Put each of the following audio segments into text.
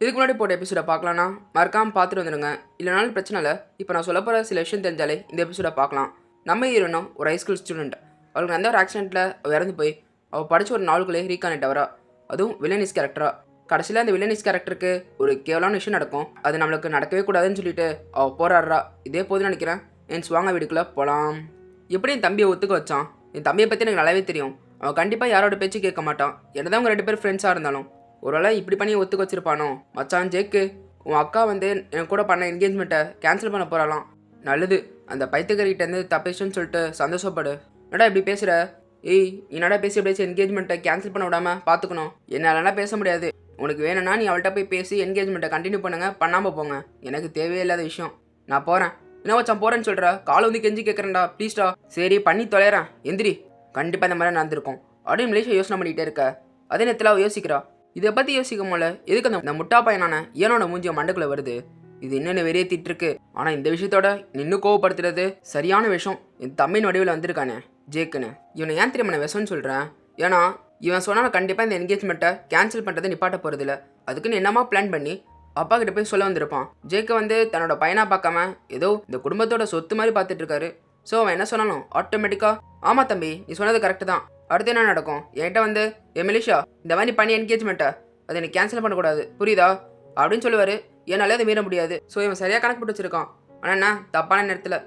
இதுக்கு முன்னாடி போட்ட எபிசோட பார்க்கலாம்னா மறக்காமல் பார்த்துட்டு வந்துடுங்க. இல்லைனாலும் பிரச்சனை இல்லை. இப்போ நான் சொல்ல போகிற சில விஷயம் தெரிஞ்சாலே இந்த எபிசோட பார்க்கலாம். நம்ம ஹீரோனும் ஒரு ஹைஸ்கூல் ஸ்டூடெண்ட் அவளுக்கு எந்த ஒரு ஆக்சிடெண்ட்டில் இறந்து போய் அவள் படித்த ஒரு நாளுக்குள்ளே ரீகானெக்ட் ஆகிறா அதுவும் வில்லனிஸ் கேரக்டரா கடைசியில் அந்த வில்லனிஸ் கேரக்டருக்கு ஒரு கேவலான விஷயம் நடக்கும். அது நம்மளுக்கு நடக்கவே கூடாதுன்னு சொல்லிட்டு அவள் போராடுறா. இதே போதும் நினைக்கிறேன். என் சுவாங்க வீடுக்குள்ளே போகலாம் எப்படி என் தம்பியை ஒத்துக்க வச்சான்? என் தம்பியை பற்றி எனக்கு நல்லாவே தெரியும். அவன் கண்டிப்பாக யாரோட பேச்சு கேட்க மாட்டான் என்னதான் அவங்க ரெண்டு பேரும் ஃப்ரெண்ட்ஸாக இருந்தாலும். ஒருவேளை இப்படி பண்ணி ஒத்துக்க வச்சிருப்பானோ? மச்சான் ஜேக்கு உன் அக்கா வந்து என் கூட பண்ண என்கேஜ்மெண்ட்டை கேன்சல் பண்ண போகிறாளாம் நல்லது அந்த பைத்தியக்காரிகிட்டேருந்து தப்பிச்சுன்னு சொல்லிட்டு சந்தோஷப்படு. என்னடா இப்படி பேசுகிற ஏய் என்னடா பேசி எப்படியாச்சும் என்கேஜ்மெண்ட்டை கேன்சல் பண்ண விடாமல் பார்த்துக்கணும் என்னாலலாம் பேச முடியாது. உனக்கு வேணும்னா நீ அவள்கிட்ட போய் பேசி என்கேஜ்மெண்ட்டை கண்டினியூ பண்ணுங்க பண்ணாமல் போங்க. எனக்கு தேவையில்லாத விஷயம். நான் போகிறேன் என்ன வச்சான் போகிறேன்னு சொல்கிறா கால் வந்து கெஞ்சி கேட்குறேன்டா ப்ளீஸ்டா சரி பண்ணி தொலைறேன். எந்திரி. கண்டிப்பாக இந்த மாதிரி நடந்திருக்கும். அப்படின்னு மலேசியா யோசனை பண்ணிகிட்டே இருக்க. அதே நேரத்தில் அவள் யோசிக்கிறா இதை பற்றி யோசிக்க எதுக்கு அந்த முட்டா பையனான ஏனோட மூஞ்சிய மண்டக்குள்ளே வருது? இது என்னென்ன வெறியத்திட்டு இருக்கு ஆனால் இந்த விஷயத்தோட நின்று கோவப்படுத்துறது சரியான விஷயம். என் தம்பின் வடிவில் வந்திருக்கானே ஜேக்குன்னு. இவனை ஏன் தெரியுமா நான் விஷம்னு சொல்கிறேன் ஏன்னா இவன் சொன்னால் கண்டிப்பாக இந்த என்கேஜ்மெண்ட்டை கேன்சல் பண்ணுறதை நிப்பாட்ட போகிறதில்ல அதுக்குன்னு என்னமா பிளான் பண்ணி? அப்பா கிட்ட போய் சொல்ல வந்திருப்பான். ஜேக்கு வந்து தன்னோட பையனாக பார்க்காம ஏதோ இந்த குடும்பத்தோட சொத்து மாதிரி பார்த்துட்டு இருக்காரு. ஸோ அவன் என்ன சொன்னாலும் ஆட்டோமேட்டிக்காக ஆமாம் தம்பி நீ சொன்னது கரெக்டு தான். அடுத்து என்ன நடக்கும்? என்கிட்ட வந்து ஏ மெலிஷா இந்த மாதிரி பண்ணி என்கேஜ்மெண்ட்டை அதை எனக்கு கேன்சல் பண்ணக்கூடாது. புரியுதா? அப்படின்னு சொல்லுவார். என்னால் அதை மீற முடியாது. ஸோ இவன் சரியாக கணக்கு போட்டு வச்சிருக்கான். ஆனால் என்ன? தப்பான நேரத்தில்.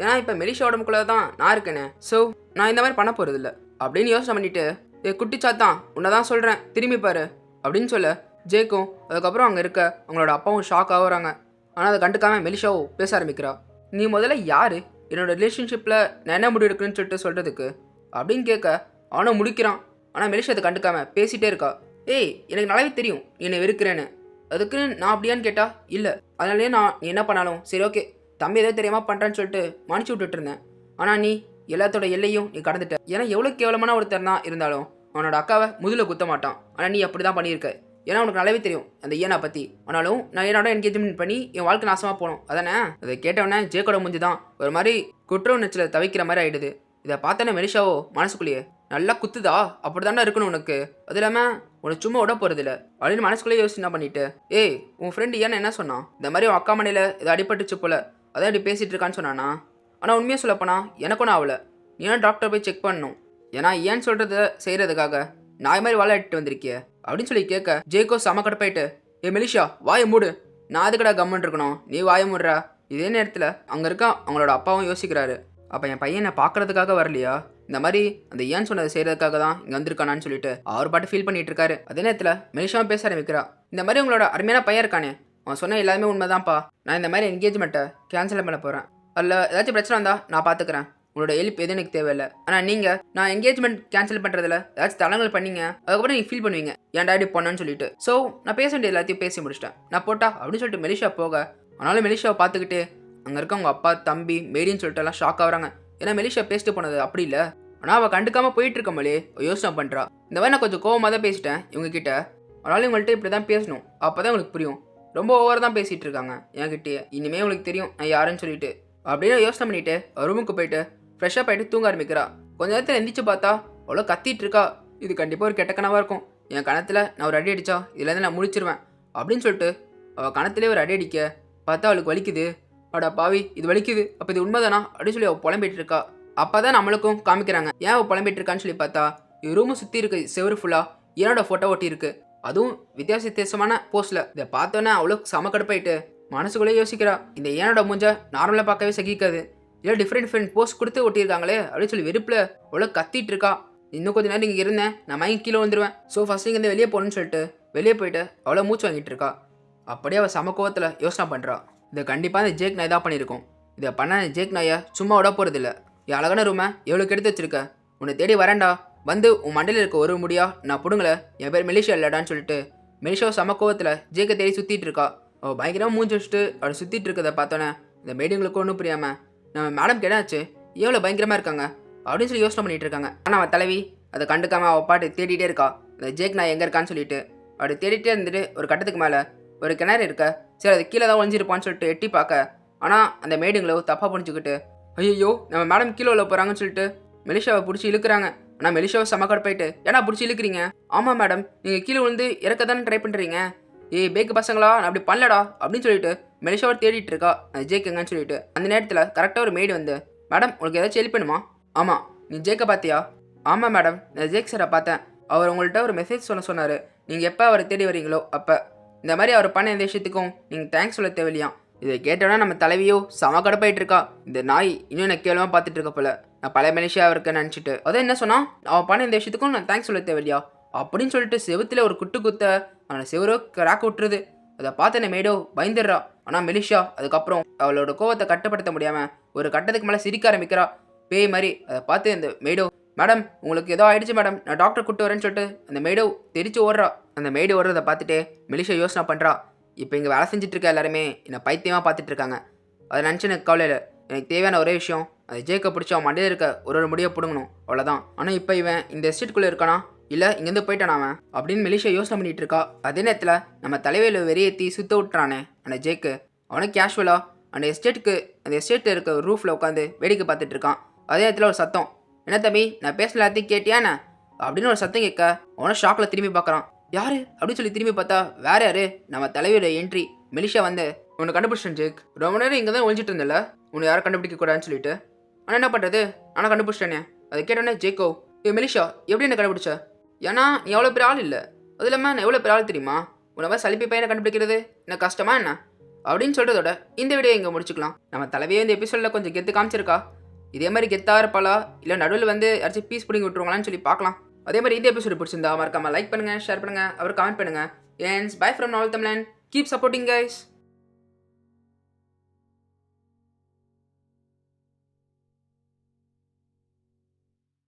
ஏன்னா இப்போ மெலிஷா உடம்புக்குள்ளே தான் நான் இருக்கேனே. ஸோ நான் இந்த மாதிரி பண்ண போகிறதில்ல அப்படின்னு யோசனை பண்ணிட்டு ஏ குட்டிச்சாத்தான் உன்னை தான் சொல்கிறேன் திரும்பி பாரு. அப்படின்னு சொல்ல ஜேக்கும் அதுக்கப்புறம் அங்கே இருக்க அவங்களோட அப்பாவும் ஷாக் ஆகுறாங்க ஆனால் அதை கண்டுக்காம மெலிஷாவோ பேச ஆரம்பிக்கிறா. நீ முதல்ல யார்? என்னோடய ரிலேஷன்ஷிப்பில் நான் என்ன முடிவு எடுக்கணும்னு சொல்லிட்டு சொல்கிறதுக்கு அப்படின்னு கேட்க அவனும் முடிக்கிறான் ஆனால் மெலிஷா அதை கண்டுக்காம பேசிட்டே இருக்கா. ஏய் எனக்கு நல்லாவே தெரியும். நீ என்னை வெறுக்கிறேன்னு. அதுக்கு நான் அப்படியான்னு கேட்டா இல்லை. அதனாலே நான் நீ என்ன பண்ணாலும் சரி ஓகே. தம்பி ஏதோ தெரியாமல் பண்ணுறேன்னு சொல்லிட்டு மன்னிச்சு விட்டுட்டு இருந்தேன். ஆனால் நீ எல்லாத்தோட எல்லையும் நீ கடந்துட்ட. ஏன்னா எவ்வளோ கேவலமான ஒருத்தர் தான் இருந்தாலும் அவனோட அக்காவை முதுகில் குத்த மாட்டான். ஆனால் நீ அப்படி தான் பண்ணியிருக்க. ஏன்னா உனக்கு நல்லாவே தெரியும். அந்த ஏனா பற்றி ஆனாலும் நான் என்னோட என்கேஜ்மெண்ட் பண்ணி என் வாழ்க்கை நாசமாக போகணும் அதானே? அதை கேட்டவொடனே ஜேக்கோட மூஞ்சி தான் ஒரு மாதிரி குற்ற உணர்ச்சியில் தவிக்கிற மாதிரி ஆகிடுது இதை பார்த்தோன்னே மெலிஷாவோ மனசுக்குள்ளேயே நல்லா குத்துதா? அப்படி இருக்கணும் உனக்கு. அது இல்லாமல் உனக்கு சும்மா விட போகிறதில்ல அப்படின்னு மனசுக்குள்ளேயே யோசனை பண்ணிட்டு ஏய் உன் ஃப்ரெண்டு ஏன்னு என்ன சொன்னான்? இந்த மாதிரி உன் அக்கா மனையில் இதை அடிபட்டுச்சு போல. அதான் இப்படி பேசிகிட்டு இருக்கான்னு சொன்னானா? ஆனால் உண்மையாக சொல்லப்போனா எனக்கும் நான் அவளை நீ டாக்டர் போய் செக் பண்ணணும். ஏன்னா ஏன்னு சொல்கிறத செய்கிறதுக்காக நாய் மாதிரி விளையாடிட்டு எடுத்து வந்திருக்கிய? அப்படின்னு சொல்லி கேட்க ஜேகோ செம கடுப்பாயிட்டு ஏ மெலிஷா வாயை மூடு. நான் அதுக்கடா கம்மன் இருக்கணும்? நீ வாயை மூடுறா. இதே நேரத்தில் அங்கே இருக்க அவங்களோட அப்பாவும் யோசிக்கிறாரு. அப்போ என் பையனை பார்க்கறதுக்காக வரலையா? இந்த மாதிரி அந்த ஏன் சொன்னதை செய்கிறதுக்காக தான் இங்கே வந்திருக்கானான்னு சொல்லிட்டு அவர் பாட்டு ஃபீல் பண்ணிட்டு இருக்காரு. அதே நேரத்தில் மெலிஷாவும் பேச ஆரம்பிக்கிறா. இந்த மாதிரி உங்களோட அருமையான பையன் இருக்கானே. அவன் சொன்ன எல்லாமே உண்மைதான்ப்பா. நான் இந்த மாதிரி என்கேஜ்மெண்ட்டை கேன்சல் பண்ண போகிறேன் அதில் ஏதாச்சும் பிரச்சனை வந்தால் நான் பார்த்துக்கிறேன் உங்களோட ஹெல்ப் எதுவும் எனக்கு தேவையில்லை. ஆனால் நீங்கள் நான் என்கேஜ்மெண்ட் கேன்சல் பண்ணுறதுல ஏதாச்சும் தளங்கள் பண்ணீங்க அதுக்கப்புறம் நீங்கள் ஃபீல் பண்ணுவீங்க. என் டாடி போனேன்னு சொல்லிட்டு. ஸோ நான் பேச வேண்டிய எல்லாத்தையும் பேசி முடிச்சிட்டேன். நான் போட்டா அப்படின்னு சொல்லிட்டு மெலிஷா போக ஆனாலும் மெலிஷாவை பார்த்துக்கிட்டு அங்கே இருக்க அவங்க அப்பா தம்பி மேடின்னு சொல்லிட்டு எல்லாம் ஷாக் ஆகுறாங்க. ஏன்னா மெலிஷா பேசிட்டு போனது அப்படி இல்லை. ஆனால் அவள் கண்டுக்காமல் போயிட்டு இருக்கமலே யோசனை பண்ணுறா இந்த மாதிரி நான் கொஞ்சம் கோவமாக தான் பேசிட்டேன் இவங்க கிட்ட. ஆனாலும் இவங்கள்ட்ட இப்படி தான் பேசணும். அப்போ தான் உங்களுக்கு புரியும். ரொம்ப ஓவர் தான் பேசிகிட்டு இருக்காங்க என்கிட்டயே. இனிமேல் உங்களுக்கு தெரியும் நான் யாருன்னு சொல்லிட்டு. அப்படின்னு யோசனை பண்ணிட்டு ரூமுக்கு போயிட்டு ஃப்ரெஷ்ஷாக போயிட்டு தூங்க ஆரம்பிக்கிறா. கொஞ்ச நேரத்தில் எந்திரிச்சு பார்த்தா அவ்வளோ கத்திட்டு இருக்கா. இது கண்டிப்பாக ஒரு கெட்ட கனவாக இருக்கும். என் கணத்தில் நான் ஒரு அடி அடித்தா இதுலேருந்து நான் முடிச்சிருவேன் அப்படின்னு சொல்லிட்டு அவள் கணத்திலே ஒரு அடி அடிக்க பார்த்தா அவளுக்கு வலிக்குது. அடா பாவி இது வலிக்குது. அப்போ இது உண்மைதானா? அப்படின்னு சொல்லி அவள் புலம்பிட்டு இருக்கா அப்போ தான் நம்மளுக்கும் காமிக்கிறாங்க. ஏன் அவள் புலம்பிட்டு இருக்கான்னு சொல்லி பார்த்தா ரூமு சுற்றி இருக்கு செவரு ஃபுல்லாக என்னோட ஃபோட்டோ ஒட்டி இருக்கு. அதுவும் வித்தியாச வித்தியாசமான போஸ்டில். இதை பார்த்தோன்னே அவ்வளோ செம கடுப்பாயிட்டு மனசுக்குள்ளே யோசிக்கிறா இந்த ஏனோட மூஞ்ச நார்மலாக பார்க்கவே சகிக்காது. இல்லை டிஃப்ரெண்ட் டிஃப்ரெண்ட் போஸ்ட் கொடுத்து ஒட்டியிருக்காங்களே. அப்படின்னு சொல்லி வெறுப்பில் அவ்வளோ கத்திட்டு இருக்கா இன்னும் கொஞ்ச நேரம் இங்கே இருந்தேன். நான் மயங்கி கீழே வந்துடுவேன் ஸோ ஃபஸ்ட் இங்கேருந்து வெளியே போகணும்னு சொல்லிட்டு வெளியே போயிட்டு அவ்வளோ மூச்சு வாங்கிட்டு இருக்கா. அப்படியே அவள் சம கோவத்தில் யோசனை பண்ணுறா இதை கண்டிப்பாக இந்த ஜேக் நாய் தான் பண்ணியிருக்கோம். இதை பண்ண ஜேக் நாயை சும்மா விட போகிறதில்ல என் அழகான ரூமை எவ்வளோ கெடுத்து வச்சிருக்க? உன்னை தேடி வரேன்டா. வந்து உன் மண்டையில் இருக்க ஒரு முடியா? நான் பிடுங்கல. என் பேர் மெலிஷா இல்லடான்னு சொல்லிட்டு. மெலிஷாவை சம கோவத்தில் ஜேக்கை தேடி சுற்றிட்டு இருக்கா. அவள் பயங்கரமாக மூஞ்சி வச்சுட்டு அவள் சுற்றிட்டு இருக்கதை பார்த்தோன்னே இந்த மேடிங்களுக்கு ஒன்றும் புரியாமல் நம்ம மேடம் கேடாச்சு எவ்வளோ பயங்கரமாக இருக்காங்க? அப்படின்னு சொல்லி யோசனை பண்ணிட்டு இருக்காங்க. ஆனால் அவன் தலைவி அதை கண்டுக்காமல் அவள் பாட்டு தேடிட்டே இருக்கா. இந்த ஜேக் நான் எங்கே இருக்கான்னு சொல்லிட்டு அப்படி தேடிட்டே இருந்துட்டு ஒரு கட்டத்துக்கு மேலே ஒரு கிணறு இருக்க. சரி அது கீழே தான் ஒழிஞ்சிருப்பான்னு சொல்லிட்டு எட்டி பார்க்க. ஆனால் அந்த மேடுங்களோ தப்பாக புரிஞ்சுக்கிட்டு ஐயோ நம்ம மேடம் கீழே உள்ள போகிறாங்கன்னு சொல்லிட்டு மெலிஷாவை பிடிச்சி இழுக்கிறாங்க. ஆனால் மெலிஷாவை செம போயிட்டு ஏன்னா பிடிச்சி இழுக்கிறீங்க? ஆமாம் மேடம். நீங்கள் கீழே விழுந்து இறக்க தானே ட்ரை பண்ணுறீங்க ஏய் பேக்கு பசங்களா? நான் அப்படி பண்ணலடா. அப்படின்னு சொல்லிட்டு மெலிஷாவை தேடிட்டு இருக்கா. அந்த ஜேக் சொல்லிட்டு. அந்த நேரத்தில் கரெக்டாக ஒரு மேடு வந்து மேடம் உங்களுக்கு ஏதாச்சும் ஹெல்ப் பண்ணுமா? ஆமாம் நீ ஜெயிக்க பார்த்தியா ஆமாம் மேடம். நான் ஜேக் சாரை பார்த்தேன். அவர் உங்கள்கிட்ட ஒரு மெசேஜ் சொல்ல சொன்னார். நீங்கள் எப்போ அவரை தேடி வரீங்களோ அப்போ. இந்த மாதிரி அவர் பண்ண எந்த விஷயத்துக்கும் நீங்கள் தேங்க்ஸ் சொல்ல தேவையில்லையா? இதை கேட்டோன்னா நம்ம தலைவியோ செம கடப்பாயிட்டு இருக்கா இந்த நாய் இன்னும் எனக்கு கேவலமாக பார்த்துட்டு இருக்க போல. நான் பழைய மனுஷியாக இருக்கேன்னு நினச்சிட்டு. அதான் என்ன சொன்னா அவன் பண்ண இந்த விஷயத்துக்கும் நான் தேங்க்ஸ் சொல்ல தேவையில்லையா? அப்படின்னு சொல்லிட்டு செவுத்துல ஒரு குட்டு குத்த அவனை செவரோ கிராக் விட்டுருது. அதை பார்த்து என்ன மேடோ பயந்துடுறா. ஆனால் மெலிஷா அதுக்கப்புறம் அவளோட கோவத்தை கட்டுப்படுத்த முடியாமல் ஒரு கட்டத்துக்கு மேலே சிரிக்க ஆரம்பிக்கிறா. பேய் மாதிரி அதை பார்த்து அந்த மேடோ மேடம் உங்களுக்கு ஏதோ ஆயிடுச்சு மேடம். நான் டாக்டர் கூட்டு வரேன்னு சொல்லிட்டு அந்த மேடோ தெரிச்சு ஓடுறா. அந்த மெய்டு ஓடுறதை பார்த்துட்டு மெலிஷா யோசனை பண்ணுறா இப்போ இங்கே வேலை செஞ்சுட்டு இருக்க எல்லாருமே என்னை பைத்தியமாக பார்த்துட்டு இருக்காங்க அதை நினச்சி எனக்கு கவலை இல்லை. எனக்கு தேவையான ஒரே விஷயம் அது ஜேக்க பிடிச்சி அவன் மண்டையில் இருக்க ஒரு ஒரு முடியை பிடுங்கணும். அவ்வளோதான் ஆனால் இப்போ இவன் இந்த எஸ்டேட்குள்ளே இருக்கானா? இல்லை இங்கேருந்து போயிட்டான் அவன்? அப்படின்னு மெலிஷா யோசனை பண்ணிகிட்டு இருக்கா. அதே நேரத்தில் நம்ம தலைவையில் வெறியேற்றி சுத்த விட்டுறானே அந்த ஜேக்கு அவனே கேஷுவலாக அந்த எஸ்டேட்டுக்கு அந்த எஸ்டேட்டில் இருக்க ரூஃபில் உட்காந்து வேடிக்கை பார்த்துட்டு இருக்கான். அதே நேரத்தில் ஒரு சத்தம் என்ன தம்பி நான் பேசல எல்லாத்தையும் கேட்டியாண்ணே? அப்படின்னு ஒரு சத்தம் கேட்க அவனை ஷாக்கில் திரும்பி பார்க்குறான். யாரு? அப்படின்னு சொல்லி திரும்பி பார்த்தா வேற யாரு? நம்ம தலைவியோட என்ட்ரி மெலிஷா வந்து உன்னை கண்டுபிடிச்சேன் ஜேக். ரொம்ப நேரம் இங்கே தான் ஒழிஞ்சிட்டு இருந்தல உன்னை யாரும் கண்டுபிடிக்க கூடாதுன்னு சொல்லிட்டு. ஆனால் என்ன பண்ணுறது ஆனால் கண்டுபிடிச்சிட்டேனே. அதை கேட்டோன்னே ஜேக்கோ ஏ மெலிஷா எப்படி என்ன கண்டுபிடிச்ச? ஏன்னா நீ எவ்வளோ பெரிய ஆள் இல்லை. அது இல்லாமல் நான் எவ்வளோ பெரிய ஆள் தெரியுமா? உன்னை மாதிரி சலிப்பி பையனை கண்டுபிடிக்கிறது என்ன கஷ்டமா என்ன? அப்படின்னு சொல்கிறதோட இந்த வீடியோ இங்கே முடிச்சுக்கலாம். நம்ம தலைவியே இந்த எபிசோடில் கொஞ்சம் கெத்து காமிச்சிருக்கா. இதே மாதிரி கெத்தாக இருப்பாளா இல்லை நடுவில் வந்து யாராச்சும் பீஸ் பிடிங்கி விட்டுருவாங்களான்னு சொல்லி பார்க்கலாம். அதே மாதிரி இந்த எபிசோடு பிடிச்சிருந்தா மறக்காமல் லைக் பண்ணுங்கள் ஷேர் பண்ணுங்கள் அவர் கமெண்ட் பண்ணுங்கள் ஏன்ஸ் பை ஃப்ரம் நாவல் தமிழன். Keep supporting guys